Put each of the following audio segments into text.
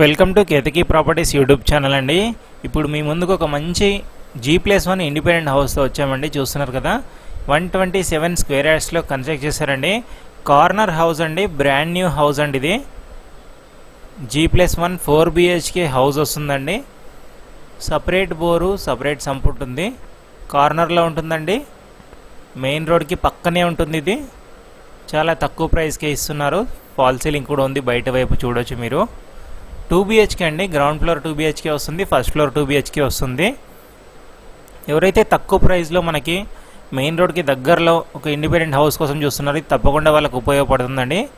Welcome to Ketaki properties YouTube channel అండి. ఇప్పుడు మీ ముందుకు ఒక మంచి జీ ప్లస్ వన్ ఇండిపెండెంట్ హౌస్తో వచ్చామండి చూస్తున్నారు కదా. వన్ ట్వంటీ సెవెన్ స్క్వేర్ యార్డ్స్లో కన్స్ట్రక్ట్ చేశారండి. కార్నర్ హౌస్ అండి బ్రాండ్ న్యూ హౌస్ అండి ఇది. G plus one four BHK house వస్తుందండి. సపరేట్ బోరు సపరేట్ సంపుట్ ఉంటుంది. కార్నర్లో ఉంటుందండి. మెయిన్ రోడ్కి పక్కనే ఉంటుంది ఇది. చాలా తక్కువ ప్రైస్కే ఇస్తున్నారు. ఫాల్ సీలింగ్ కూడా ఉంది బయట వైపు చూడొచ్చు మీరు. టూ బిహెచ్కే అండి. గ్రౌండ్ ఫ్లోర్ టూ బిహెచ్కే వస్తుంది. ఫస్ట్ ఫ్లోర్ టూ బిహెచ్కే వస్తుంది. ఎవరైతే తక్కువ ప్రైస్లో మనకి మెయిన్ రోడ్కి దగ్గరలో ఒక ఇండిపెండెంట్ హౌస్ కోసం చూస్తున్నారో ఇది తప్పకుండా వాళ్ళకు ఉపయోగపడుతుందండి.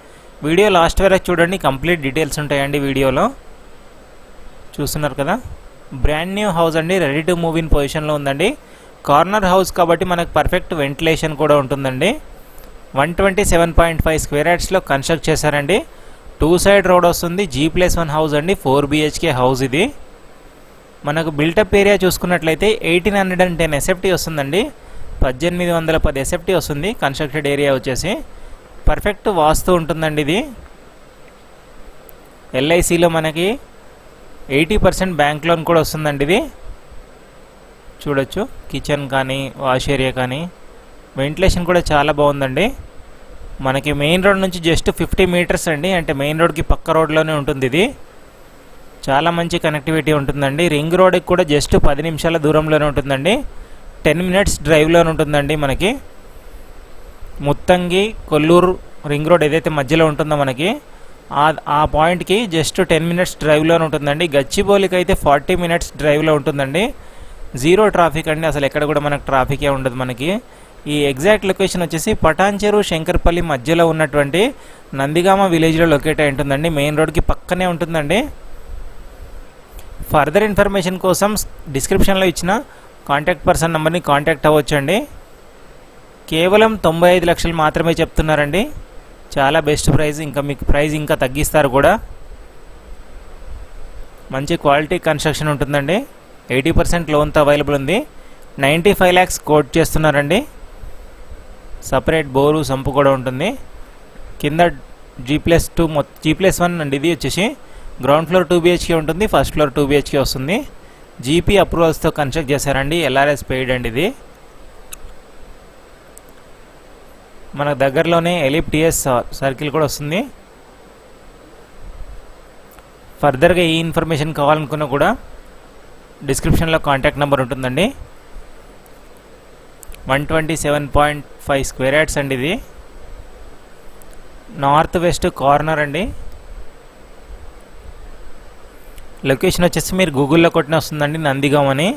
వీడియో లాస్ట్ వరకు చూడండి. కంప్లీట్ డీటెయిల్స్ ఉంటాయండి వీడియోలో. చూస్తున్నారు కదా? బ్రాండ్ న్యూ హౌస్ అండి. రెడీ టు మూవ్ ఇన్ పొజిషన్లో ఉందండి. కార్నర్ హౌస్ కాబట్టి మనకు పర్ఫెక్ట్ వెంటిలేషన్ కూడా ఉంటుందండి. One twenty seven point five square యార్డ్స్లో construct చేశారండి. టూ సైడ్ రోడ్ వస్తుంది జీ ప్లస్ వన్ హౌస్ అండి ఫోర్ బిహెచ్కే హౌస్ ఇది. మనకు బిల్టప్ ఏరియా చూసుకున్నట్లయితే eighteen hundred and ten SFT వస్తుందండి. పద్దెనిమిది వందల పది ఎస్ఎఫ్టీ వస్తుంది కన్స్ట్రక్టెడ్ ఏరియా వచ్చేసి. పర్ఫెక్ట్ వాస్తు ఉంటుందండి ఇది. ఎల్ఐసిలో మనకి ఎయిటీ పర్సెంట్ బ్యాంక్ లోన్ కూడా వస్తుందండి ఇది. చూడొచ్చు కిచెన్ కానీ వాష్ ఏరియా కానీ. వెంటిలేషన్ కూడా చాలా బాగుందండి. మనకి మెయిన్ రోడ్ నుంచి జస్ట్ ఫిఫ్టీ మీటర్స్ అండి. అంటే మెయిన్ రోడ్కి పక్క రోడ్లోనే ఉంటుంది ఇది. చాలా మంచి కనెక్టివిటీ ఉంటుందండి. రింగ్ రోడ్కి కూడా జస్ట్ పది నిమిషాల దూరంలోనే ఉంటుందండి. టెన్ మినిట్స్ డ్రైవ్లోనే ఉంటుందండి మనకి. ముత్తంగి కొల్లూరు రింగ్ రోడ్ ఏదైతే మధ్యలో ఉంటుందో మనకి ఆ ఆ పాయింట్కి జస్ట్ టెన్ మినిట్స్ డ్రైవ్లోనే ఉంటుందండి. గచ్చిబౌలికి అయితే ఫార్టీ మినిట్స్ డ్రైవ్లో ఉంటుందండి. జీరో ట్రాఫిక్ అండి. అసలు ఎక్కడ కూడా మనకు ట్రాఫికే ఉండదు మనకి. ఈ ఎగ్జాక్ట్ లొకేషన్ వచ్చేసి పటాన్చెరు శంకర్పల్లి మధ్యలో ఉన్నటువంటి నందిగామ విలేజ్లో లొకేట్ అయి ఉంటుందండి. మెయిన్ రోడ్కి పక్కనే ఉంటుందండి. ఫర్దర్ ఇన్ఫర్మేషన్ కోసం డిస్క్రిప్షన్లో ఇచ్చిన కాంటాక్ట్ పర్సన్ నెంబర్ని కాంటాక్ట్ అవ్వచ్చండి. కేవలం తొంభై ఐదు లక్షలు మాత్రమే చెప్తున్నారండి. చాలా బెస్ట్ ప్రైస్ ఇంకా మీకు ప్రైస్ ఇంకా తగ్గిస్తారు కూడా. మంచి క్వాలిటీ కన్స్ట్రక్షన్ ఉంటుందండి. ఎయిటీ పర్సెంట్ లోన్తో అవైలబుల్ ఉంది. నైంటీ ఫైవ్ ల్యాక్స్ కోట్ చేస్తున్నారండి. సపరేట్ బోరు సంపు కూడా ఉంటుంది. కింద జీ ప్లస్ టూ మొ జీ ప్లస్ వన్ అండి. ఇది వచ్చేసి గ్రౌండ్ ఫ్లోర్ టూ బిహెచ్కే ఉంటుంది. ఫస్ట్ ఫ్లోర్ టూ బిహెచ్కే వస్తుంది. జీపీ అప్రూవల్స్తో కన్స్ట్రక్ట్ చేశారండి. ఎల్ఆర్ఎస్ పెయిడ్ అండి ఇది. మన దగ్గరలోనే ఎలిప్ టిఎస్ సర్కిల్ కూడా వస్తుంది. ఫర్దర్గా ఈ ఇన్ఫర్మేషన్ కావాలనుకున్నా కూడా డిస్క్రిప్షన్లో కాంటాక్ట్ నెంబర్ ఉంటుందండి. One twenty seven point five square yards అండి ఇది. నార్త్ వెస్ట్ కార్నర్ అండి. లొకేషన్ వచ్చేసి మీరు గూగుల్లో కొట్టిన వస్తుందండి నందిగాం అని.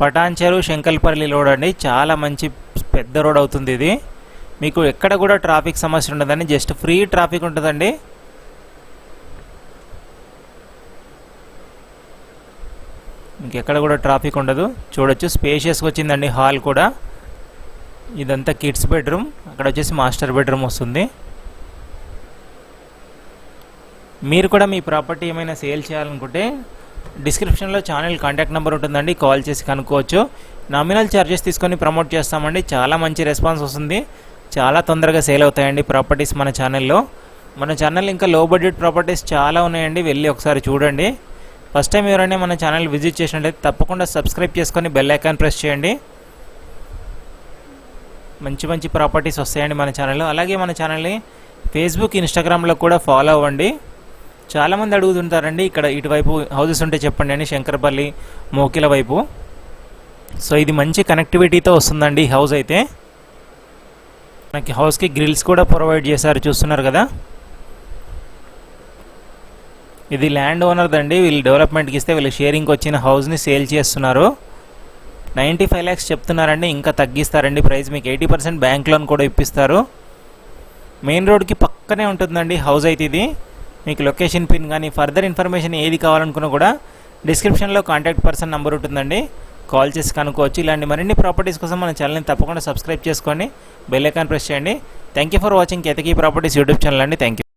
పటాన్చెరు శంకల్పల్లి రోడ్ అండి. చాలా మంచి పెద్ద రోడ్ అవుతుంది ఇది. మీకు ఎక్కడ కూడా ట్రాఫిక్ సమస్య ఉండదండి. జస్ట్ ఫ్రీ ట్రాఫిక్ ఉంటుందండి. మీకు ఎక్కడ కూడా ట్రాఫిక్ ఉండదు. చూడొచ్చు. స్పేషియస్గా వచ్చిందండి హాల్ కూడా. ఇదంతా కిడ్స్ బెడ్రూమ్ అక్కడ వచ్చేసి మాస్టర్ బెడ్రూమ్ వస్తుంది. మీరు కూడా మీ ప్రాపర్టీ ఏమైనా సేల్ చేయాలనుకుంటే డిస్క్రిప్షన్లో ఛానల్ కాంటాక్ట్ నెంబర్ ఉంటుందండి. కాల్ చేసి కనుక్కోవచ్చు. నామినల్ ఛార్జెస్ తీసుకొని ప్రమోట్ చేస్తామండి. చాలా మంచి రెస్పాన్స్ వస్తుంది. చాలా తొందరగా సేల్ అవుతాయండి ప్రాపర్టీస్ మన ఛానల్లో మన ఛానల్ ఇంకా లో బడ్జెట్ ప్రాపర్టీస్ చాలా ఉన్నాయండి. వెళ్ళి ఒకసారి చూడండి. ఫస్ట్ టైం ఎవరైనా మన ఛానల్ విజిట్ చేసినట్లయితే తప్పకుండా సబ్స్క్రైబ్ చేసుకొని బెల్ ఐకాన్ ప్రెస్ చేయండి. మంచి మంచి ప్రాపర్టీస్ వస్తాయండి మన ఛానల్లో అలాగే మన ఛానల్ని ఫేస్బుక్ ఇన్స్టాగ్రామ్లో కూడా ఫాలో అవ్వండి. చాలామంది అడుగుతుంటారండి ఇక్కడ ఇటువైపు హౌసెస్ ఉంటే చెప్పండి అని శంకరపల్లి మోకిల వైపు. సో ఇది మంచి కనెక్టివిటీతో వస్తుందండి ఈ హౌస్ అయితే. మనకి హౌస్కి గ్రిల్స్ కూడా ప్రొవైడ్ చేశారు చూస్తున్నారు కదా. ఇది ల్యాండ్ ఓనర్ దండి వీళ్ళు డెవలప్మెంట్కి ఇస్తే వీళ్ళు షేరింగ్కి వచ్చిన హౌస్ని సేల్ చేస్తున్నారు. నైంటీ ఫైవ్ ల్యాక్స్ చెప్తున్నారండి ఇంకా తగ్గిస్తారండి ప్రైస్. మీకు ఎయిటీ పర్సెంట్ బ్యాంక్ లోన్ కూడా ఇప్పిస్తారు. మెయిన్ రోడ్కి పక్కనే ఉంటుందండి హౌస్ అయితే ఇది. మీకు లొకేషన్ పిన్ కానీ ఫర్దర్ ఇన్ఫర్మేషన్ ఏది కావాలనుకున్నా కూడా డిస్క్రిప్షన్లో కాంటాక్ట్ పర్సన్ నెంబర్ ఉంటుందండి. కాల్ చేసి కనుక్కోవచ్చు. ఇలాంటి మరిన్ని ప్రాపర్టీస్ కోసం మన ఛానల్ని తప్పకుండా సబ్స్క్రైబ్ చేసుకోండి బెల్ ఐకాన్ ప్రెస్ చేయండి. Thank you for watching Ketaki properties YouTube channel అండి. Thank you